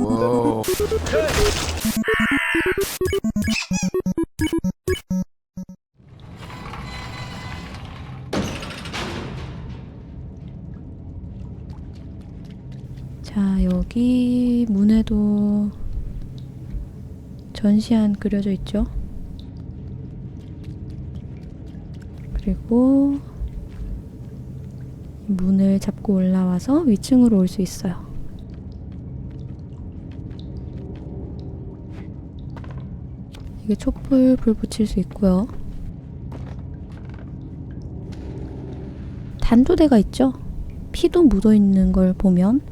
와우. 자, 여기 문에도 전시안 그려져 있죠. 그리고 문을 잡고 올라와서 위층으로 올 수 있어요. 이게 촛불 불 붙일 수 있고요. 단도대가 있죠. 피도 묻어 있는 걸 보면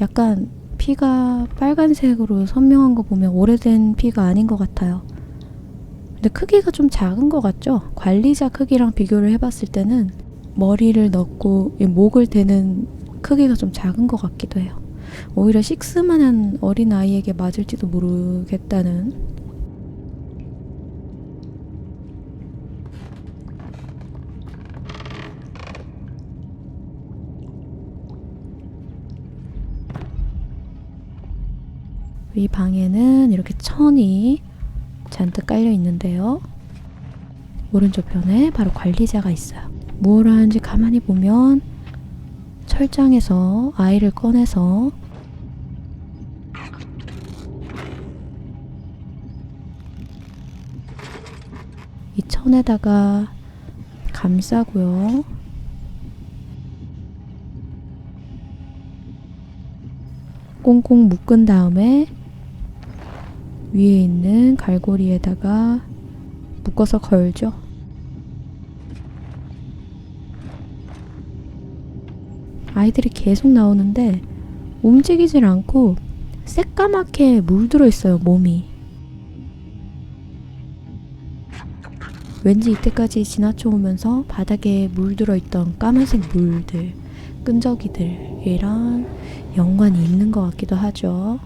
약간 피가 빨간색으로 선명한 거 보면 오래된 피가 아닌 것 같아요. 근데 크기가 좀 작은 것 같죠? 관리자 크기랑 비교를 해봤을 때는 머리를 넣고 이 목을 대는 크기가 좀 작은 것 같기도 해요. 오히려 식스만한 어린 아이에게 맞을지도 모르겠다는 이 방에는 이렇게 천이 잔뜩 깔려 있는데요. 오른쪽 편에 바로 관리자가 있어요. 무엇을 하는지 가만히 보면 철장에서 아이를 꺼내서 이 천에다가 감싸고요. 꽁꽁 묶은 다음에 위에 있는 갈고리에다가 묶어서 걸죠. 아이들이 계속 나오는데 움직이질 않고 새까맣게 물들어 있어요, 몸이. 왠지 이때까지 지나쳐 오면서 바닥에 물들어 있던 까만색 물들, 끈적이들이랑 연관이 있는 것 같기도 하죠.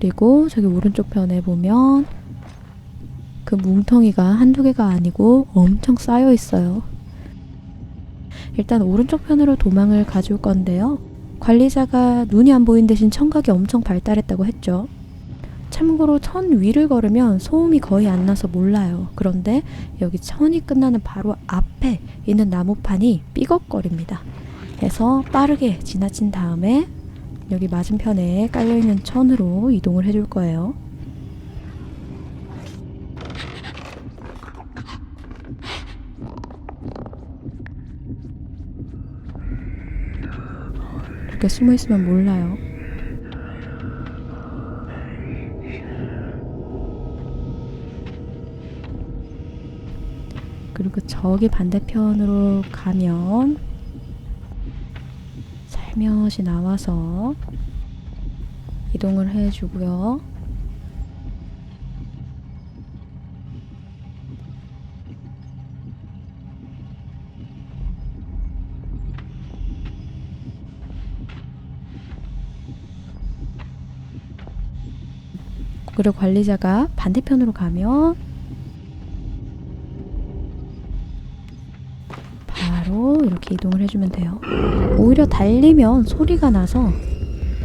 그리고 저기 오른쪽 편에 보면 그 뭉텅이가 한두 개가 아니고 엄청 쌓여 있어요. 일단 오른쪽 편으로 도망을 가줄 건데요. 관리자가 눈이 안 보인 대신 청각이 엄청 발달했다고 했죠. 참고로 천 위를 걸으면 소음이 거의 안 나서 몰라요. 그런데 여기 천이 끝나는 바로 앞에 있는 나무판이 삐걱거립니다. 해서 빠르게 지나친 다음에 여기 맞은편에 깔려있는 천으로 이동을 해줄 거예요. 이렇게 숨어 있으면 몰라요. 그리고 저기 반대편으로 가면 살며시 나와서 이동을 해주고요. 그리고 관리자가 반대편으로 가면 이동을 해주면 돼요. 오히려 달리면 소리가 나서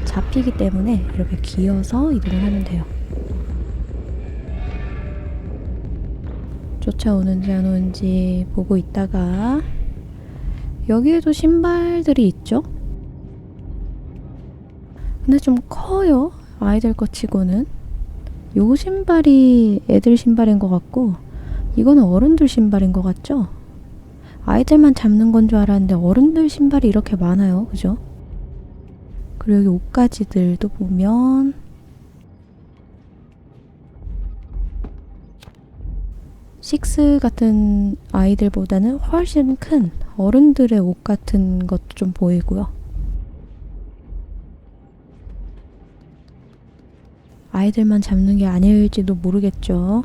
잡히기 때문에 이렇게 기어서 이동을 하면 돼요. 쫓아오는지 안 오는지 보고 있다가 여기에도 신발들이 있죠? 근데 좀 커요. 아이들 것 치고는. 요 신발이 애들 신발인 것 같고 이거는 어른들 신발인 것 같죠? 아이들만 잡는 건 줄 알았는데 어른들 신발이 이렇게 많아요. 그죠? 그리고 여기 옷가지들도 보면 식스 같은 아이들보다는 훨씬 큰 어른들의 옷 같은 것도 좀 보이고요. 아이들만 잡는 게 아닐지도 모르겠죠.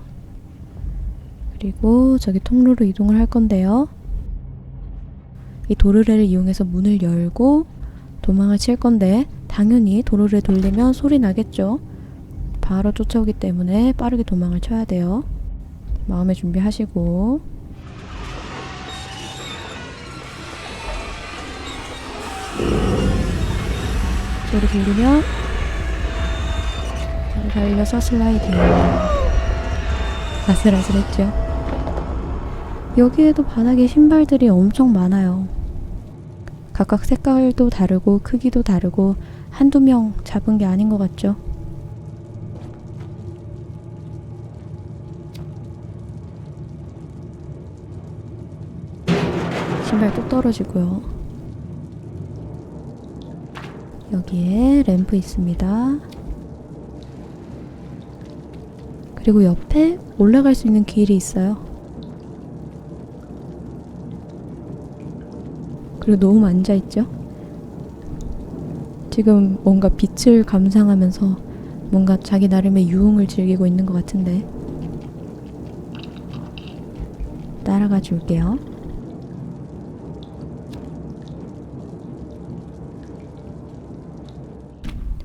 그리고 저기 통로로 이동을 할 건데요. 이 도르래를 이용해서 문을 열고 도망을 칠 건데 당연히 도르래 돌리면 소리 나겠죠. 바로 쫓아오기 때문에 빠르게 도망을 쳐야 돼요. 마음의 준비하시고 소리 들리면 달려서 슬라이딩. 아슬아슬했죠. 여기에도 바닥에 신발들이 엄청 많아요. 각각 색깔도 다르고 크기도 다르고 한두 명 잡은 게 아닌 것 같죠? 신발 또 떨어지고요. 여기에 램프 있습니다. 그리고 옆에 올라갈 수 있는 길이 있어요. 그리고 너무 앉아있죠? 지금 뭔가 빛을 감상하면서 뭔가 자기 나름의 유흥을 즐기고 있는 것 같은데. 따라가 줄게요.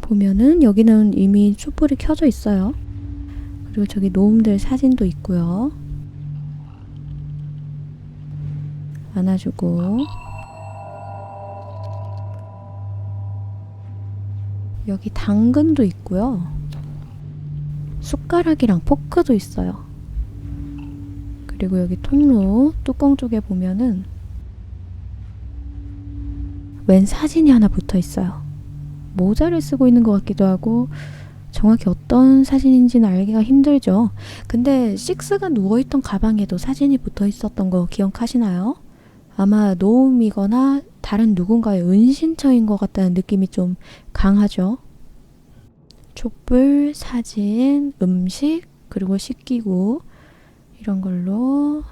보면은 여기는 이미 촛불이 켜져 있어요. 그리고 저기 노움들 사진도 있고요. 안아주고 여기 당근도 있고요. 숟가락이랑 포크도 있어요. 그리고 여기 통로 뚜껑 쪽에 보면은 웬 사진이 하나 붙어 있어요. 모자를 쓰고 있는 것 같기도 하고 정확히 어떤 사진인지는 알기가 힘들죠. 근데 식스가 누워있던 가방에도 사진이 붙어 있었던 거 기억하시나요? 아마 노움이거나 다른 누군가의 은신처인 것 같다는 느낌이 좀 강하죠. 촛불, 사진, 음식, 그리고 식기구 이런 걸로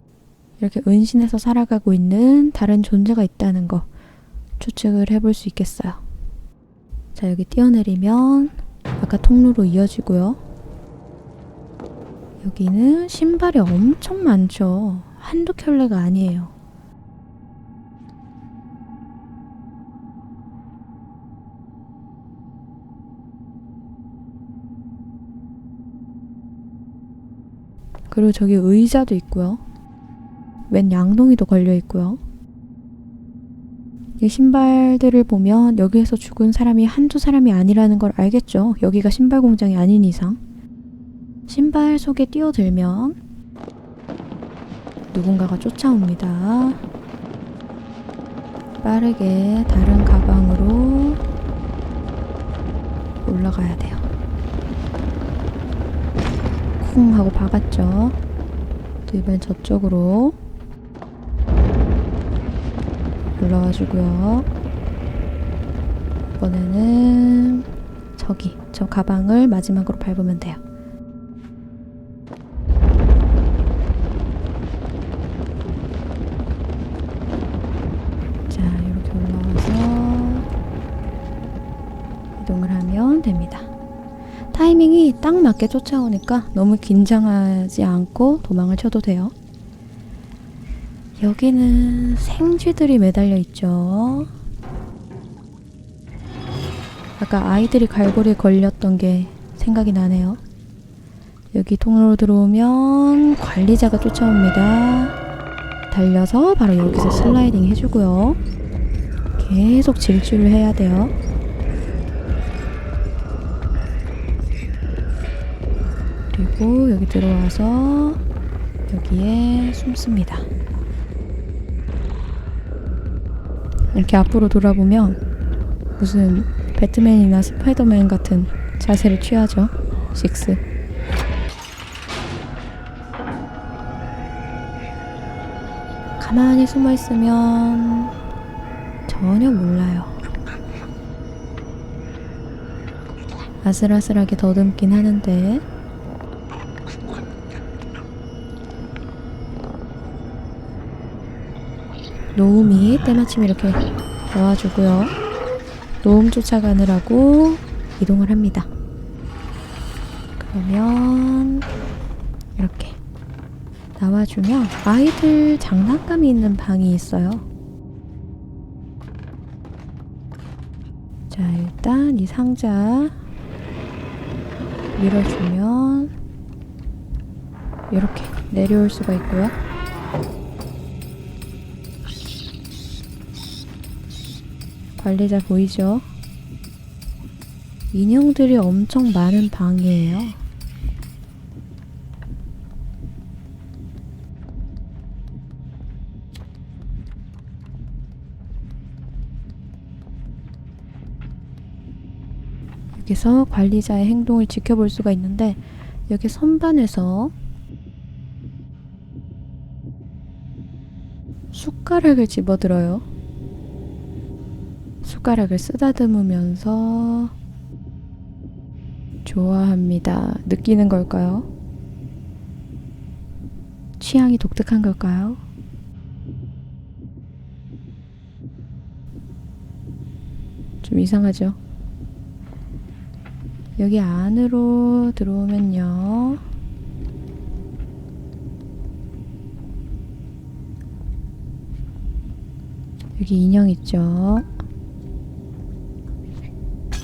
이렇게 은신해서 살아가고 있는 다른 존재가 있다는 거 추측을 해볼 수 있겠어요. 자, 여기 뛰어내리면 아까 통로로 이어지고요. 여기는 신발이 엄청 많죠. 한두 켤레가 아니에요. 그리고 저기 의자도 있고요. 웬 양동이도 걸려 있고요. 이 신발들을 보면 여기에서 죽은 사람이 한두 사람이 아니라는 걸 알겠죠. 여기가 신발 공장이 아닌 이상. 신발 속에 뛰어들면 누군가가 쫓아옵니다. 빠르게 다른 가방으로 올라가야 돼요. 쿵 하고 박았죠. 또 이번엔 저쪽으로 올라와 주고요. 이번에는 저기 저 가방을 마지막으로 밟으면 돼요. 자, 이렇게 올라와서 이동을 하면 됩니다. 타이밍이 딱 맞게 쫓아오니까 너무 긴장하지 않고 도망을 쳐도 돼요. 여기는 생쥐들이 매달려 있죠. 아까 아이들이 갈고리에 걸렸던 게 생각이 나네요. 여기 통로로 들어오면 관리자가 쫓아옵니다. 달려서 바로 여기서 슬라이딩 해주고요. 계속 질주를 해야 돼요. 그리고 여기 들어와서 여기에 숨습니다. 이렇게 앞으로 돌아보면 무슨 배트맨이나 스파이더맨 같은 자세를 취하죠. 식스. 가만히 숨어 있으면 전혀 몰라요. 아슬아슬하게 더듬긴 하는데 노움이 때마침 이렇게 나와주고요. 노움 쫓아가느라고 이동을 합니다. 그러면 이렇게 나와주면 아이들 장난감이 있는 방이 있어요. 자, 일단 이 상자 밀어주면 이렇게 내려올 수가 있고요. 관리자 보이죠? 인형들이 엄청 많은 방이에요. 여기서 관리자의 행동을 지켜볼 수가 있는데 여기 선반에서 숟가락을 집어들어요. 숟가락을 쓰다듬으면서 좋아합니다. 느끼는 걸까요? 취향이 독특한 걸까요? 좀 이상하죠? 여기 안으로 들어오면요. 여기 인형 있죠?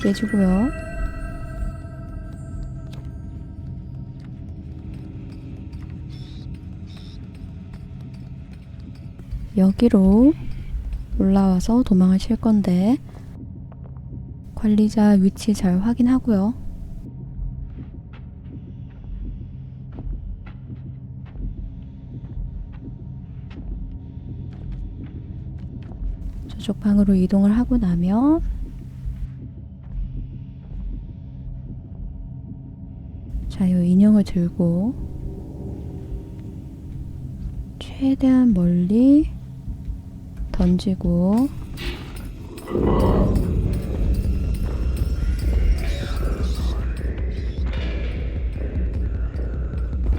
빼주고요. 여기로 올라와서 도망을 칠 건데 관리자 위치 잘 확인하고요. 저쪽 방으로 이동을 하고 나면 들고 최대한 멀리 던지고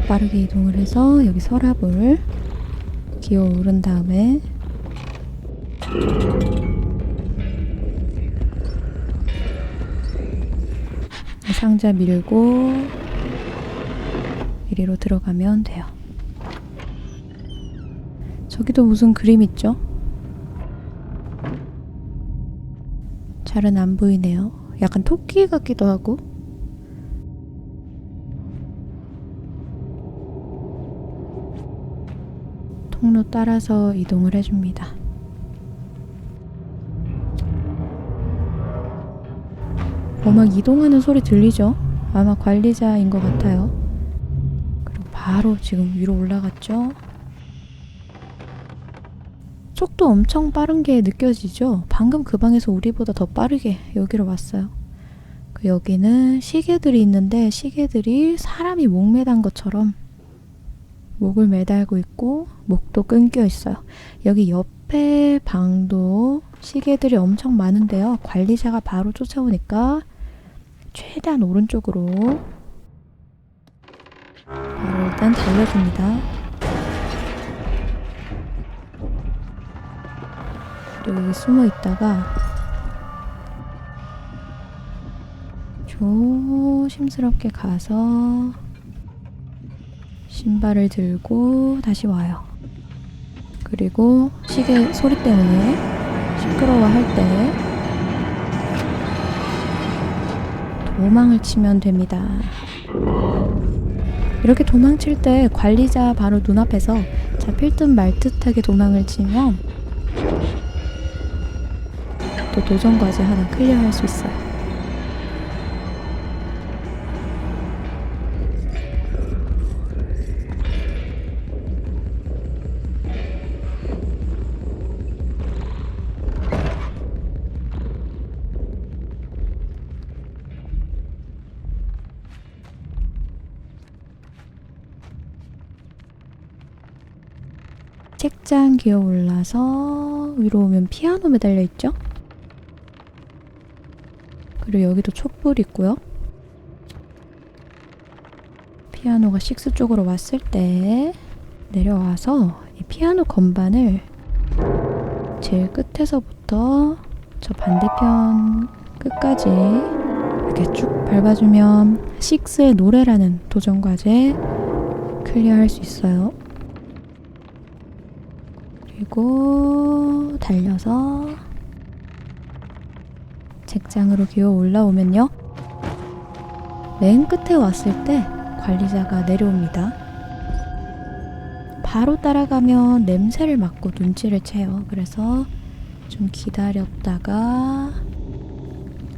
빠르게 이동을 해서 여기 서랍을 기어 오른 다음에 상자 밀고 이리로 들어가면 돼요. 저기도 무슨 그림 있죠? 잘은 안 보이네요. 약간 토끼 같기도 하고. 통로 따라서 이동을 해줍니다. 어, 막 이동하는 소리 들리죠? 아마 관리자인 것 같아요. 바로 지금 위로 올라갔죠? 속도 엄청 빠른 게 느껴지죠? 방금 그 방에서 우리보다 더 빠르게 여기로 왔어요. 그 여기는 시계들이 있는데 시계들이 사람이 목 매단 것처럼 목을 매달고 있고 목도 끊겨 있어요. 여기 옆에 방도 시계들이 엄청 많은데요. 관리자가 바로 쫓아오니까 최대한 오른쪽으로 일단 달려줍니다. 그리고 여기 숨어 있다가 조심스럽게 가서 신발을 들고 다시 와요. 그리고 시계 소리 때문에 시끄러워할 때 도망을 치면 됩니다. 이렇게 도망칠 때 관리자 바로 눈앞에서 잡힐 듯 말 듯하게 도망을 치면 또 도전 과제 하나 클리어할 수 있어요. 책장 기어 올라서 위로 오면 피아노 매달려 있죠? 그리고 여기도 촛불 있고요. 피아노가 식스 쪽으로 왔을 때 내려와서 이 피아노 건반을 제일 끝에서부터 저 반대편 끝까지 이렇게 쭉 밟아주면 식스의 노래라는 도전 과제 클리어할 수 있어요. 그리고 달려서 책장으로 기어 올라오면요. 맨 끝에 왔을 때 관리자가 내려옵니다. 바로 따라가면 냄새를 맡고 눈치를 채요. 그래서 좀 기다렸다가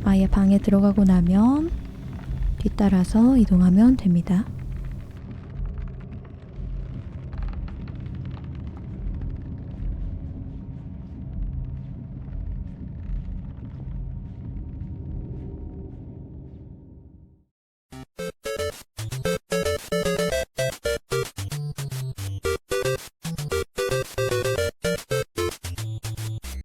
아예 방에 들어가고 나면 뒤따라서 이동하면 됩니다.